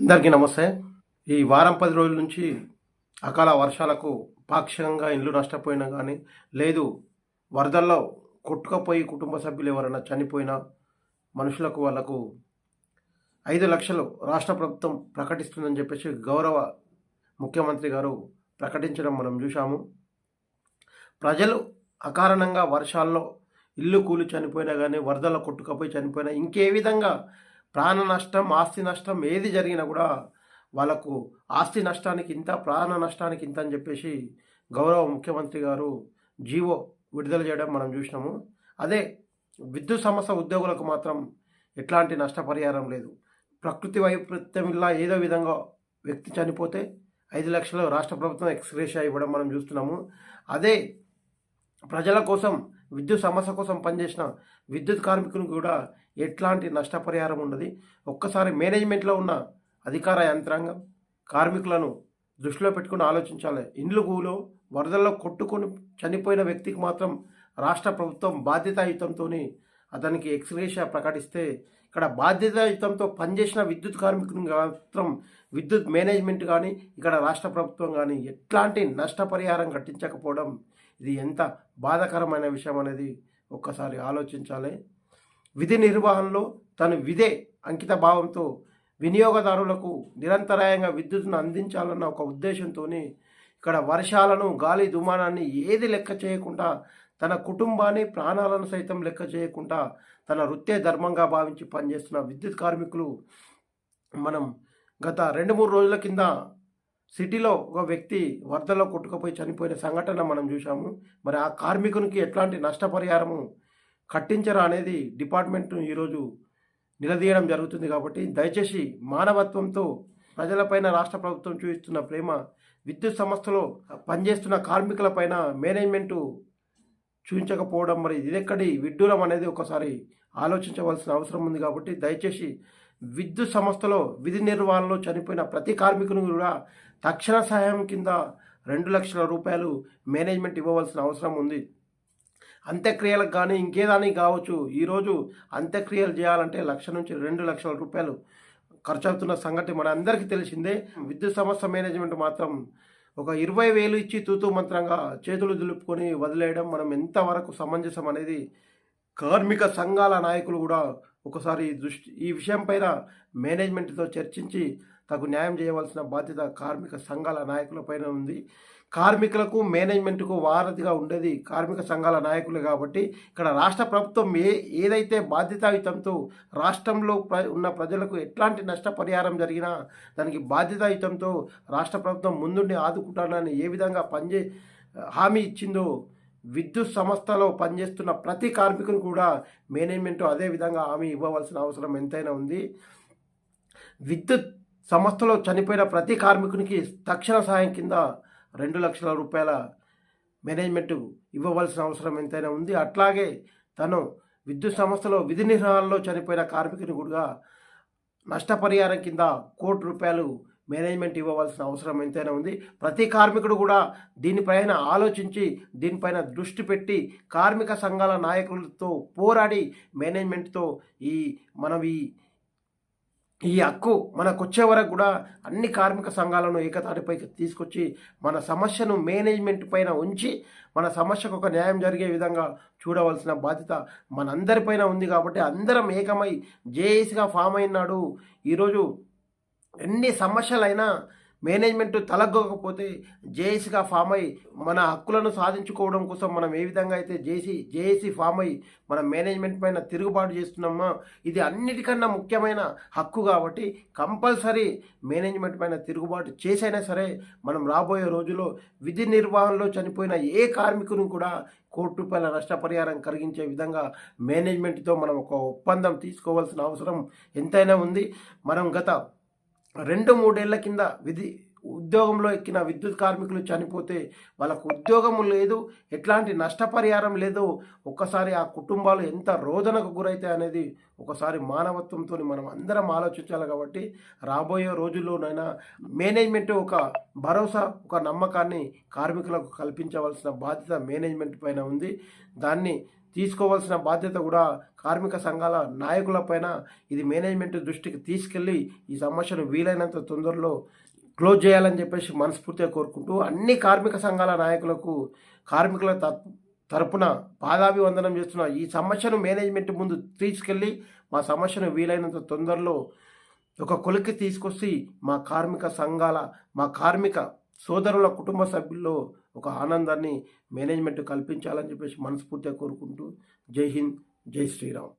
అందరికీ నమస్తే. ఈ వారం పది రోజుల నుంచి అకాల వర్షాలకు పాక్షికంగా ఇండ్లు నష్టపోయినా కానీ లేదు వరదల్లో కొట్టుకపోయి కుటుంబ సభ్యులు ఎవరైనా చనిపోయినా మనుషులకు వాళ్ళకు ఐదు లక్షలు రాష్ట్ర ప్రభుత్వం ప్రకటిస్తుందని చెప్పేసి గౌరవ ముఖ్యమంత్రి గారు ప్రకటించడం మనం చూశాము. ప్రజలు అకారణంగా వర్షాల్లో ఇల్లు కూలి చనిపోయినా కానీ వరదల్లో కొట్టుకపోయి చనిపోయినా ఇంకే విధంగా ప్రాణ నష్టం ఆస్తి నష్టం ఏది జరిగినా కూడా వాళ్ళకు ఆస్తి నష్టానికి ఇంత ప్రాణ నష్టానికి ఇంత అని చెప్పేసి గౌరవ ముఖ్యమంత్రి గారు జీవో విడుదల చేయడం మనం చూసినాము. అదే విద్యుత్ సమస్య ఉద్యోగులకు మాత్రం ఎట్లాంటి నష్టపరిహారం లేదు. ప్రకృతి వైపరీత్యం ఇలా ఏదో విధంగా వ్యక్తి చనిపోతే ఐదు లక్షలు రాష్ట్ర ప్రభుత్వం ఎక్స్గ్రేషియా ఇవ్వడం మనం చూస్తున్నాము. అదే ప్రజల కోసం విద్యుత్ సమస్య కోసం పనిచేసిన విద్యుత్ కార్మికులకు కూడా ఎట్లాంటి నష్టపరిహారం ఉండదు ఒక్కసారి మేనేజ్మెంట్లో ఉన్న అధికార యంత్రాంగం కార్మికులను దృష్టిలో పెట్టుకుని ఆలోచించాలి. ఇండ్లు గూలో వరదల్లో కొట్టుకొని చనిపోయిన వ్యక్తికి మాత్రం రాష్ట్ర ప్రభుత్వం బాధ్యతాయుతంతో అతనికి ఎక్స్గ్రేషియా ప్రకటిస్తే ఇక్కడ బాధ్యతాయుతంతో పనిచేసిన విద్యుత్ కార్మికుని మాత్రం విద్యుత్ మేనేజ్మెంట్ కానీ ఇక్కడ రాష్ట్ర ప్రభుత్వం కానీ ఎట్లాంటి నష్టపరిహారం కట్టించకపోవడం ఇది ఎంత బాధాకరమైన విషయం అనేది ఒక్కసారి ఆలోచించాలి. విధి నిర్వహణలో తను విధే అంకిత భావంతో వినియోగదారులకు నిరంతరాయంగా విద్యుత్తును అందించాలన్న ఒక ఉద్దేశంతో ఇక్కడ వర్షాలను గాలి దుమానాన్ని ఏది లెక్క చేయకుండా తన కుటుంబాన్ని ప్రాణాలను సైతం లెక్క చేయకుండా తన వృత్తే ధర్మంగా భావించి పనిచేస్తున్న విద్యుత్ కార్మికులు మనం గత రెండు మూడు రోజుల కింద సిటీలో ఒక వ్యక్తి వరదలో కొట్టుకుపోయి చనిపోయిన సంఘటన మనం చూసాము మరి ఆ కార్మికునికి ఎట్లాంటి నష్టపరిహారము కట్టించరా అనేది డిపార్ట్మెంట్ను ఈరోజు నిలదీయడం జరుగుతుంది కాబట్టి దయచేసి మానవత్వంతో ప్రజలపైన రాష్ట్ర ప్రభుత్వం చూపిస్తున్న ప్రేమ విద్యుత్ సంస్థలో పనిచేస్తున్న కార్మికులపైన మేనేజ్మెంటు చూపించకపోవడం మరి ఇదెక్కడి విడ్డూరం అనేది ఒకసారి ఆలోచించవలసిన అవసరం ఉంది కాబట్టి దయచేసి విద్యుత్ సంస్థలో విధి నిర్వహణలో చనిపోయిన ప్రతి కార్మికుని కూడా తక్షణ సహాయం కింద రెండు లక్షల రూపాయలు మేనేజ్మెంట్ ఇవ్వవలసిన అవసరం ఉంది. అంత్యక్రియలకు కానీ ఇంకేదానికి కావచ్చు ఈరోజు అంత్యక్రియలు చేయాలంటే లక్ష నుంచి రెండు లక్షల రూపాయలు ఖర్చు అవుతున్న సంగతి మన అందరికీ తెలిసిందే. విద్యుత్ సంస్థ మేనేజ్మెంట్ మాత్రం ఒక ఇరవై వేలు ఇచ్చి తూతూ మంత్రంగా చేతులు దులుపుకొని వదిలేయడం మనం ఎంతవరకు సమంజసం అనేది కార్మిక సంఘాల నాయకులు కూడా ఒకసారి దృష్టి ఈ విషయం పైన మేనేజ్మెంట్తో చర్చించి తగు న్యాయం చేయవలసిన బాధ్యత కార్మిక సంఘాల నాయకుల పైన ఉంది. కార్మికులకు మేనేజ్మెంట్కు వారధిగా ఉండేది కార్మిక సంఘాల నాయకులు కాబట్టి ఇక్కడ రాష్ట్ర ప్రభుత్వం ఏ ఏదైతే బాధ్యతాయుతంతో రాష్ట్రంలో ప్ర ఉన్న ప్రజలకు ఎట్లాంటి నష్టపరిహారం జరిగినా దానికి బాధ్యతాయుతంతో రాష్ట్ర ప్రభుత్వం ముందుండి ఆదుకుంటానని ఏ విధంగా పనిచే హామీ ఇచ్చిందో విద్యుత్ సంస్థలో పనిచేస్తున్న ప్రతి కార్మికుని కూడా మేనేజ్మెంట్ అదే విధంగా హామీ ఇవ్వవలసిన అవసరం ఎంతైనా ఉంది. విద్యుత్ సంస్థలో చనిపోయిన ప్రతి కార్మికునికి తక్షణ సహాయం కింద రెండు లక్షల రూపాయల మేనేజ్మెంట్ ఇవ్వవలసిన అవసరం ఎంతైనా ఉంది. అట్లాగే తను విద్యుత్ సంస్థలో విధి నిర్వహణలో చనిపోయిన కార్మికుని కూడా నష్టపరిహారం కింద కోటి రూపాయలు మేనేజ్మెంట్ ఇవ్వవలసిన అవసరం ఎంతైనా ఉంది. ప్రతి కార్మికుడు కూడా దీనిపైన ఆలోచించి దీనిపైన దృష్టి పెట్టి కార్మిక సంఘాల నాయకులతో పోరాడి మేనేజ్మెంట్తో ఈ మనం ఈ ఈ హక్కు మనకు వచ్చే వరకు కూడా అన్ని కార్మిక సంఘాలను ఏకతాటిపైకి తీసుకొచ్చి మన సమస్యను మేనేజ్మెంట్ పైన ఉంచి మన సమస్యకు ఒక న్యాయం జరిగే విధంగా చూడవలసిన బాధ్యత మనందరిపైన ఉంది కాబట్టి అందరం ఏకమై జేఏసీగా ఫామ్ అయినాడు. ఈరోజు ఎన్ని సమస్యలైనా మేనేజ్మెంట్ తలగ్గకపోతే జేఏసీగా ఫామ్ అయ్యి మన హక్కులను సాధించుకోవడం కోసం మనం ఏ విధంగా అయితే జేసీ జేఏసీ ఫామ్ అయ్యి మన మేనేజ్మెంట్ పైన తిరుగుబాటు చేస్తున్నామో ఇది అన్నిటికన్నా ముఖ్యమైన హక్కు కాబట్టి కంపల్సరీ మేనేజ్మెంట్ పైన తిరుగుబాటు చేసైనా సరే మనం రాబోయే రోజుల్లో విధి నిర్వహణలో చనిపోయిన ఏ కార్మికుని కూడా కోటి రూపాయల నష్టపరిహారం కలిగించే విధంగా మేనేజ్మెంట్తో మనం ఒక ఒప్పందం తీసుకోవాల్సిన అవసరం ఎంతైనా ఉంది. మనం గత రెండు మూడేళ్ళ కింద విధి ఉద్యోగంలో ఎక్కిన విద్యుత్ కార్మికులు చనిపోతే వాళ్ళకు ఉద్యోగం లేదు ఎట్లాంటి నష్టపరిహారం లేదు. ఒక్కసారి ఆ కుటుంబాలు ఎంత రోదనకు గురైతాయి అనేది ఒకసారి మానవత్వంతో మనం అందరం ఆలోచించాలి కాబట్టి రాబోయే రోజుల్లోనైనా మేనేజ్మెంట్ ఒక భరోసా ఒక నమ్మకాన్ని కార్మికులకు కల్పించవలసిన బాధ్యత మేనేజ్మెంట్ పైన ఉంది. దాన్ని తీసుకోవాల్సిన బాధ్యత కూడా కార్మిక సంఘాల నాయకులపైన ఇది మేనేజ్మెంట్ దృష్టికి తీసుకెళ్ళి ఈ సమస్యను వీలైనంత తొందరలో క్లోజ్ చేయాలని చెప్పేసి మనస్ఫూర్తిగా కోరుకుంటూ అన్ని కార్మిక సంఘాల నాయకులకు కార్మికుల తరపున పాదాభివందనం చేస్తున్న ఈ సమస్యను మేనేజ్మెంట్ ముందు తీసుకెళ్ళి మా సమస్యను వీలైనంత తొందరలో ఒక కొలిక్కి తీసుకొచ్చి మా కార్మిక సంఘాల మా కార్మిక సోదరుల కుటుంబ సభ్యుల్లో ఒక ఆనందాన్ని మేనేజ్మెంట్ కల్పించాలని చెప్పేసి మనస్ఫూర్తిగా కోరుకుంటూ జై హింద్ జై శ్రీరామ్.